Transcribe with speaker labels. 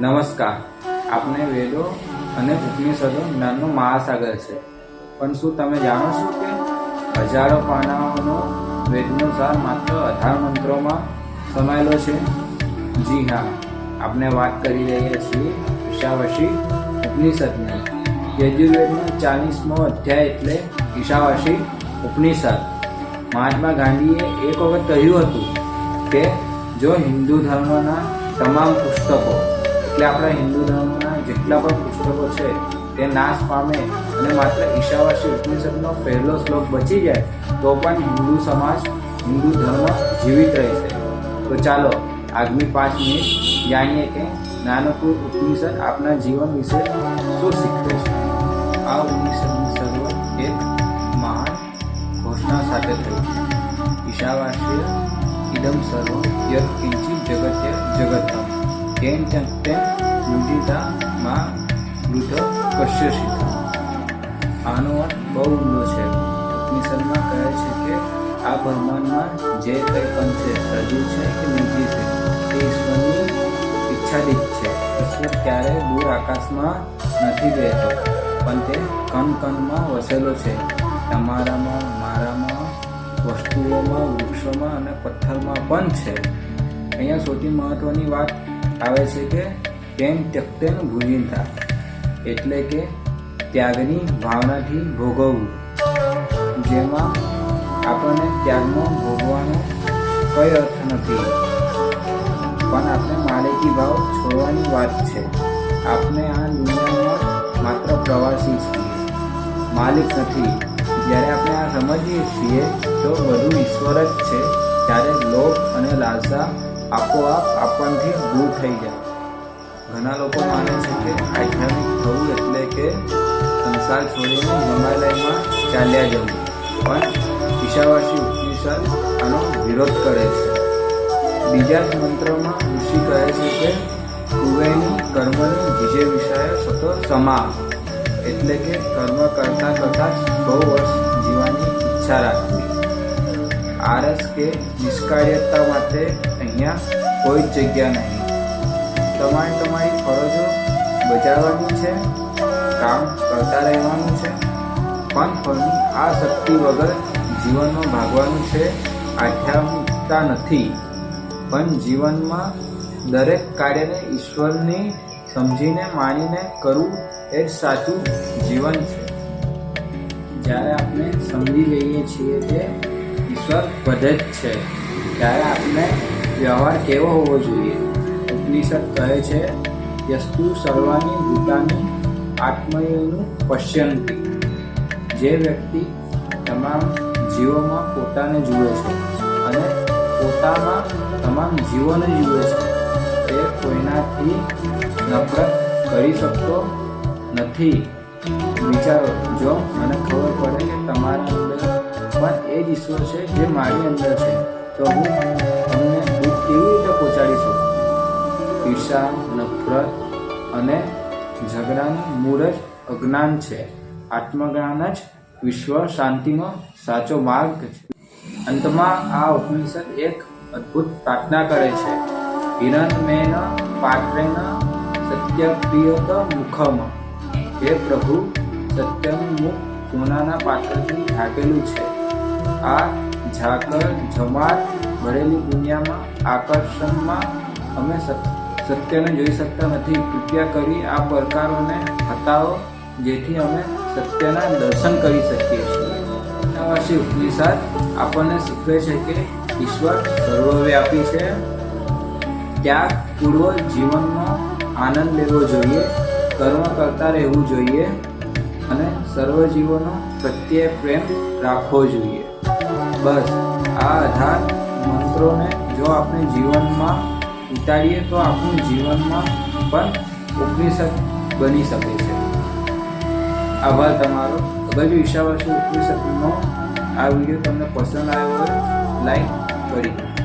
Speaker 1: નમસ્કાર. આપને વેદો અને ઉપનિષદો જ્ઞાનનો મહાસાગર છે. પણ શું તમે જાણો છો કે હજારો પાનાઓનો વેદનો સાર માત્ર અઢાર મંત્રોમાં સમાયેલો છે? જી હા. આપણે વાત કરી રહ્યા છીએ ઈશાવશી ઉપનિષદની. યજુર્વેદનો ચાલીસમો અધ્યાય એટલે ઈશાવશી ઉપનિષદ. મહાત્મા ગાંધીએ એક વખત કહ્યું હતું કે, જો હિન્દુ ધર્મના તમામ પુસ્તકો એટલે આપણા હિન્દુ ધર્મના જેટલા પણ પુસ્તકો છે, તે નાશ પામે અને માત્ર ઈશાવાસી ઉપનિષદનો પહેલો શ્લોક બચી જાય, તો પણ હિન્દુ સમાજ, હિન્દુ ધર્મ જીવિત રહેશે. તો ચાલો, આગમી પાંચ મિનિટ જાણીએ કે નાનકુર ઉપનિષદ આપના જીવન વિશે શું શીખવે છે. આ ઉપનિષદની શરૂઆત એક મહાન ઘોષણા સાથે થઈ. ઈશાવાસ્ય ઇદમ સર્વ યત કિંચિત જગત્ય જગતમ તેન તેન મુજિતા માં? વૃદ્ધ કશ્યશિત આનો અર્થ બહુ ઊંડો છે. ઉપનિષદમાં કહે છે કે આ બ્રહ્માંડમાં જે કંઈ પણ છે સજીવ છે કે નિજી છે, તે ઈશ્વરની ઈચ્છાદીત છે. ઈશ્વર ક્યારેય દૂર આકાશમાં નથી રહેતો પણ તે કણ કણમાં વસેલો છે. તમારામાં, મારામાં, વસ્તુઓમાં, વૃક્ષોમાં અને પથ્થરમાં પણ છે. અહીંયા સૌથી મહત્વની વાત આવે છે કે તેમ ત્યક્તેન ભૂજિંતા એટલે કે ત્યાગની ભાવનાથી ભોગવવું. જેમાં આપણને ત્યાગનો ભોગવાનો કઈ અર્થ નથી. પણ આપણે માલિકી ભાવ છોડવાની વાત છે. આપણે આ દુનિયામાં માત્ર પ્રવાસી છીએ. માલિક નથી. જ્યારે આપણે આ સમજીએ છીએ, તો બધું ઈશ્વર જ છે. ત્યારે લોભ અને લાલસા આપોઆપ આપણથી દૂર થઈ જાય. ઘણા લોકો માને છે કે આધ્યાત્મિક થવું એટલે કે સંસાર છોડીને હિમાલયમાં ચાલ્યા જવું. પણ ઈશાવાસી ઉપનિષદ આનો વિરોધ કરે છે. બીજા જ મંત્રમાં ઋષિ કહે છે કે કુવેની કર્મની વિજય વિષય સતો સમા એટલે કે કર્મ કરતા કરતા સો વર્ષ જીવવાની ઈચ્છા રાખવી. આરસ કે નિષ્કાર્યતા માટે અહીંયા કોઈ જગ્યા નહીં. તમારે તમારી ફરજો બજાવવાની છે, કામ કરતા રહેવાનું છે, પણ ફળની આ શક્તિ વગર જીવનમાં ભાગવાનું છે આધ્યાત્મિકતા નથી. પણ જીવનમાં દરેક કાર્યને ઈશ્વરની સમજીને માનીને કરવું એ જ સાચું જીવન છે. જ્યારે આપણે સમજી લઈએ છીએ કે ઈશ્વર બધે જ છે. ત્યારે આપણે વ્યવહાર કેવો હોવો જોઈએ? ઉપનિષદ કહે છે, યસ્તુ સર્વાની ભૂતાની આત્મયનું પશ્યંતી. જે વ્યક્તિ તમામ જીવોમાં પોતાને જુએ છે અને પોતામાં તમામ જીવોને જુએ છે, તે કોઈનાથી નફરત કરી શકતો નથી. વિચારો, જો મને એ જ ઈશ્વર છે જે મારી અંદર છે. તો હું તમને દુઃખ કેવી રીતે પહોંચાડી શકું? ઈર્ષા નફરત અને ઝઘડાનું મૂળ જ અજ્ઞાન છે. આત્મજ્ઞાન જ વિશ્વ શાંતિનો સાચો માર્ગ છે. અંતમાં આ ઉપનિષદ એક અદ્ભુત પ્રાર્થના કરે છે. હિરણમેન પાત્રેન સત્યપ્રિયત મુખમ. હે પ્રભુ, સત્યનું મુખ સોનાના પાત્રથી ઢાંકેલું છે. આ ઝાકર જમાત, ભરેલી દુનિયામાં આકર્ષણમાં અમે સત્યને જોઈ શકતા નથી. કૃપયા કરી આ પડકારોને હટાવો, જેથી અમે સત્યના દર્શન કરી શકીએ છીએ. નવાસી ઉપનિષદ આપણને શીખવે છે કે ઈશ્વર સર્વવ્યાપી છે. ત્યાગ પૂર્વ જીવનમાં આનંદ લેવો જોઈએ, કર્મ કરતા રહેવું જોઈએ અને સર્વ જીવોનો પ્રત્યે પ્રેમ રાખવો જોઈએ. બસ. આ અઢાર મંત્રોને જો આપણે જીવનમાં ઉતારીએ તો આપણું જીવનમાં પણ ઉપનિષદ બની શકે છે. આભાર તમારો. અગર જો ઈશાવાસી ઉપનિષદનો આ વીડિયો તમને પસંદ આવ્યો હોય, લાઈક કરી દો.